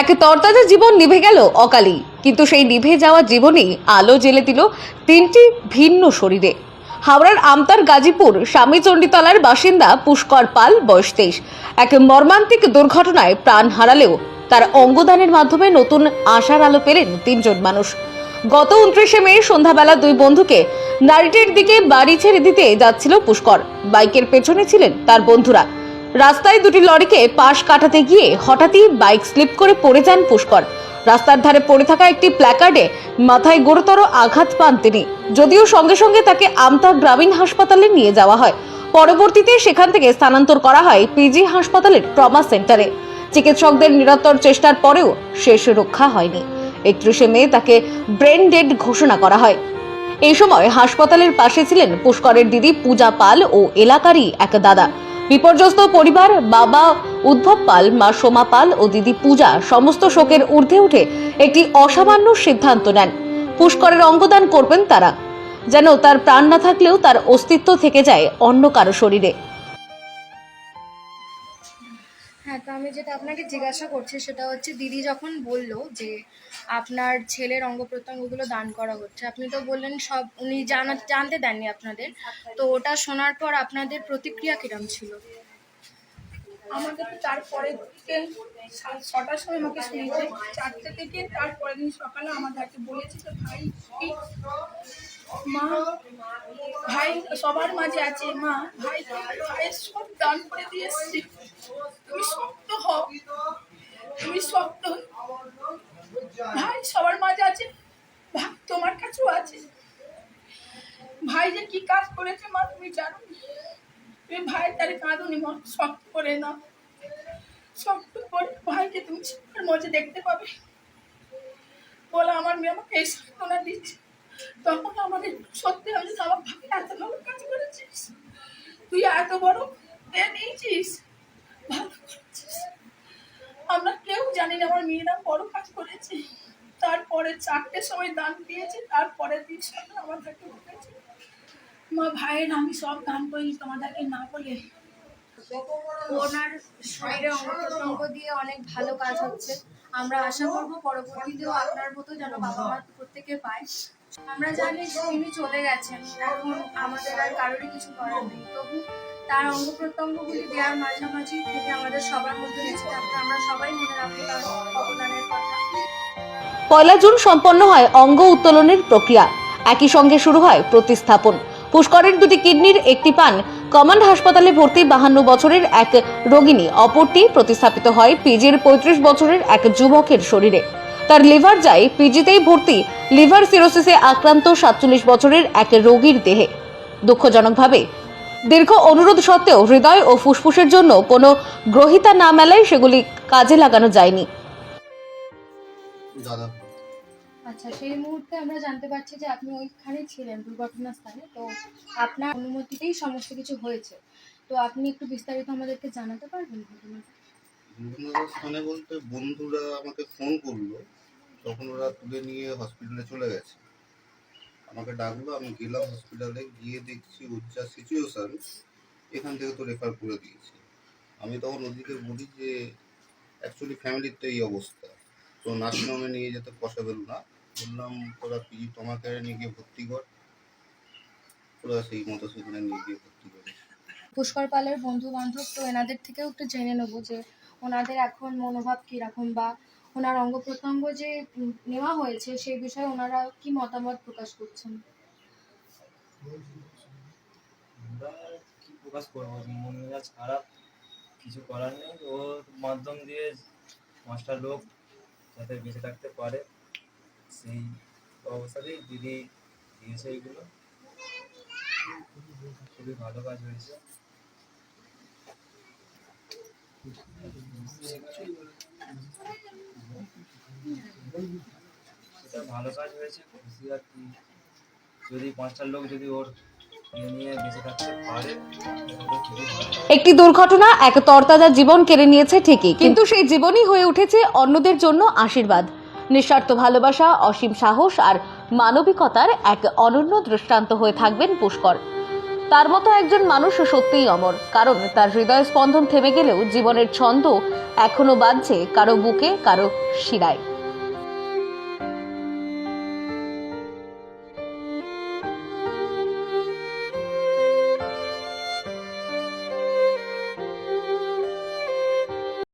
এক তরতাজা জীবন নিভে গেল অকালেই কিন্তু সেই নিভে যাওয়া জীবনেই আলো জ্বেলে দিল তিনটি ভিন্ন শরীরে। হাওড়ার আমতার গাজীপুর স্বামী স্বামীচণ্ডীতলার বাসিন্দা পুষ্কর পাল, বয়স তেইশ। এক মর্মান্তিক দুর্ঘটনায় প্রাণ হারালেও তার অঙ্গদানের মাধ্যমে নতুন আশার আলো পেলেন তিনজন মানুষ। গত উনত্রিশে মে সন্ধ্যাবেলা দুই বন্ধুকে নারিটের দিকে বাড়ি ছেড়ে দিতে যাচ্ছিল পুষ্কর। বাইকের পেছনে ছিলেন তার বন্ধুরা। রাস্তায় দুটি লরিকে পাশ কাটাতে গিয়ে হঠাৎই বাইক স্লিপ করে পড়ে যান পুষ্কর। রাস্তার ধারে পড়ে থাকা একটি প্ল্যাকার্ডে মাথায় গুরুতর আঘাত পান তিনি। যদিও সঙ্গে সঙ্গে তাকে আমতা গ্রামীণ হাসপাতালে নিয়ে যাওয়া হয়। পরবর্তীতে সেখান থেকে স্থানান্তর করা হয় পিজি হাসপাতালের ট্রমা সেন্টারে। চিকিৎসকদের নিরন্তর চেষ্টার পরেও শেষ রক্ষা হয়নি। একত্রিশে মে তাকে ব্রেন ডেড ঘোষণা করা হয়। এই সময় হাসপাতালের পাশে ছিলেন পুষ্করের দিদি পূজা পাল ও এলাকারই এক দাদা। বিপর্যস্ত পরিবার, বাবা, উদ্ধব পাল, মা সোমা পাল ও দিদি পূজা সমস্ত শোকের ঊর্ধ্বে উঠে একটি অসামান্য সিদ্ধান্ত নেন। পুষ্করের অঙ্গদান করবেন তারা। যেন তার প্রাণ না থাকলেও তার অস্তিত্ব থেকে যায় অন্য কারও শরীরে। তো আমি যেটা আপনাকে জিজ্ঞাসা করছি সেটা হচ্ছে দিদি যখন বলল যে আপনার ছেলের অঙ্গ প্রত্যঙ্গগুলো দান করা হচ্ছে, আপনি তো বললেন সব উনি জানা, জানতে দেননি আপনাদের। তো ওটা শোনার পর আপনাদের প্রতিক্রিয়া কিরম ছিল? আমাদের তো তারপরে ছটার সময় আমাকে শুনেছে চারটে থেকে তারপরের দিন সকালে আমাদেরকে বলেছে যে ভাই মা, ভাই, সবার মাঝে আছে মা ভাই ভাইয়ের সব দান করে দিয়ে এসছি। তুমি হও তুমি শক্ত ভাই, সবার মাঝে আছে। ভাই, তোমার কাছেও আছে। ভাই যে কি কাজ করেছে মা, তুমি জানো? তুমি ভাইয়ের তারে কাঁদুনি মা, শক্ত করে না। শক্ত করে ভাইকে তুমি সবার মজা দেখতে পাবে। বলে, আমার মেয়ে আমাকে এই সান্ত্বনা দিচ্ছে। তখন আমাদের সত্যি যে আমার ভাই এত ভালো কাজ করেছিস। তুই এত বড় নিয়েছিস ভালো করেছিস আমরা কেউ জানি না আমার মেয়েরা বড় কাজ করেছে তারপরে চারটের সময় দান দিয়েছে তারপরের দিন আমাদেরকে মা ভাইয়ের আমি সব দান করি, তোমাদেরকে না বলে ওনার শরীরে অঙ্গ দিয়ে অনেক ভালো কাজ হচ্ছে। আমরা আশা করব পরবর্তীতেও আপনার মতো যেন বাবা মা প্রত্যেকে পায়। আমরা জানি তিনি চলে গেছেন, এখন আমাদের আর কারোরই কিছু করার নেই। তবু তার অঙ্গ প্রত্যঙ্গগুলি দেওয়ার মাঝামাঝি থেকে আমাদের সবার মধ্যে আমরা সবাই মনে রাখব তার অবদানের কথা। পয়লা জুন সম্পন্ন হয় অঙ্গ উত্তোলনের প্রক্রিয়া। একই সঙ্গে শুরু হয় প্রতিস্থাপন। পুষ্করের দুটি কিডনির একটি পান। কমান্ড হাসপাতালে ভর্তি বাহান্ন বছরের এক রোগিনী অপরটি প্রতিস্থাপিত হয় পিজির পঁয়ত্রিশ বছরের এক যুবকের শরীরে। তার লিভার যায় পিজিতেই ভর্তি। লিভার সিরোসিসে আক্রান্ত সাতচল্লিশ বছরের এক রোগীর দেহে। দুঃখজনকভাবে, দীর্ঘ অনুরোধ সত্ত্বেও হৃদয় ও ফুসফুসের জন্য কোনো গ্রহিতা না মেলায় সেগুলি কাজে লাগানো যায়নি। আচ্ছা সেই মুহূর্তে আমরা জানতে পারছি যে আপনি ওইখানে ছিলেন দুর্ঘটনাস্থলে, তো আপনার অনুমতিতেই সমস্ত কিছু হয়েছে। তো আপনি একটু বিস্তারিত আমাদেরকে জানাতে পারবেন ঘটনাটা? দুর্ঘটনার স্থানে বলতে বন্ধুরা আমাকে ফোন করল, তখন ওরা তুলে নিয়ে হসপিটালে চলে গেছে। আমাকে ডাকলো, আমি গেলাম হসপিটালে গিয়ে দেখছি ওর যা সিচুয়েশন এখান থেকে তো রেফার করে দিয়েছে। আমি তখন ওদিকে বলি যে অ্যাকচুয়ালি ফ্যামিলির তো এই অবস্থা, তো নার্সিংহোমে নিয়ে যেতে পসিবল না। বললাম তোরা পিজি তোমাকে নিয়ে গিয়ে ভর্তি কর। ওরা সেই মতো সেখানে নিয়ে গিয়ে ভর্তি করে। পুষ্কর পালের বন্ধু বান্ধব তো এনাদের থেকেও একটু জেনে নেব যে ওনাদের এখন মনোভাব কীরকম বা ওনার অঙ্গ প্রত্যঙ্গ যে নেওয়া হয়েছে সেই বিষয়ে ওনারা কি মতামত প্রকাশ করছেন? কি প্রকাশ করব? মন মেজাজ খারাপ। কিছু করার নেই। ওর মাধ্যম দিয়ে পাঁচটা লোক যাতে বেঁচে থাকতে পারে। সেই অবস্থাতেই দিদি দিয়েছে খুবই ভালো কাজ হয়েছে। সেটা ভালো কাজ হয়েছে খুশি আর কি। যদি পাঁচটা লোক যদি ওর ইয়ে একটি দুর্ঘটনা এক তরতাজা জীবন কেড়ে নিয়েছে ঠিকই, কিন্তু সেই জীবনই হয়ে উঠেছে অন্যদের জন্য আশীর্বাদ। নিঃস্বার্থ ভালোবাসা, অসীম সাহস আর মানবিকতার এক অনন্য দৃষ্টান্ত হয়ে থাকবেন পুষ্কর। তার মতো একজন মানুষ সত্যিই অমর, কারণ তার হৃদয় স্পন্দন থেমে গেলেও জীবনের ছন্দ এখনও বাঁধছে কারও বুকে, কারও শিরায়।